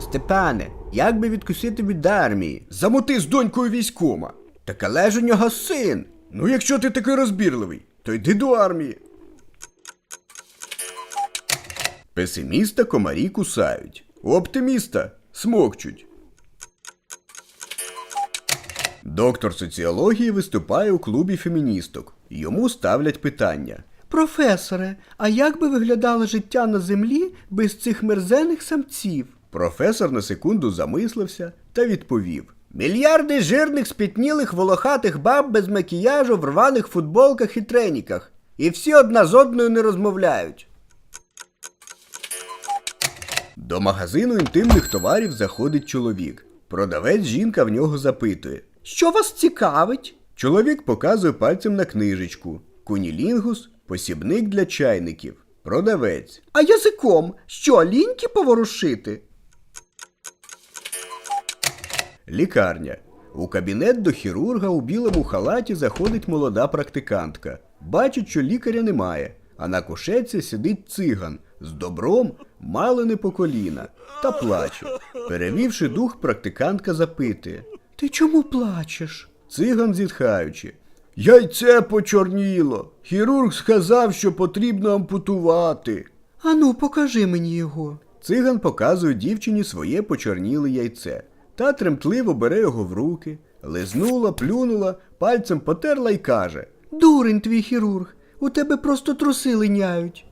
Степане, як би відкусити від армії? Замоти з донькою військома. Так але ж у нього син. Ну, якщо ти такий розбірливий, то йди до армії. Песиміста комарі кусають. У оптиміста смокчуть. Доктор соціології виступає у клубі феміністок. Йому ставлять питання. Професоре, а як би виглядало життя на землі без цих мерзених самців? Професор на секунду замислився та відповів: Мільярди жирних спітнілих волохатих баб без макіяжу в рваних футболках і треніках. І всі одна з одною не розмовляють. До магазину інтимних товарів заходить чоловік. Продавець жінка в нього запитує: Що вас цікавить? Чоловік показує пальцем на книжечку. Кунілінгус посібник для чайників. Продавець. А язиком що, ліньки поворушити? Лікарня. У кабінет до хірурга у білому халаті заходить молода практикантка. Бачить, що лікаря немає, а на кушетці сидить циган з добром мало не по коліна та плаче. Перевівши дух, практикантка запитує: Ти чому плачеш? Циган зітхаючи. Яйце почорніло. Хірург сказав, що потрібно ампутувати. Ану, покажи мені його. Циган показує дівчині своє почорніле яйце. Та тремтливо бере його в руки, лизнула, плюнула, пальцем потерла й каже: Дурень твій хірург, у тебе просто труси линяють.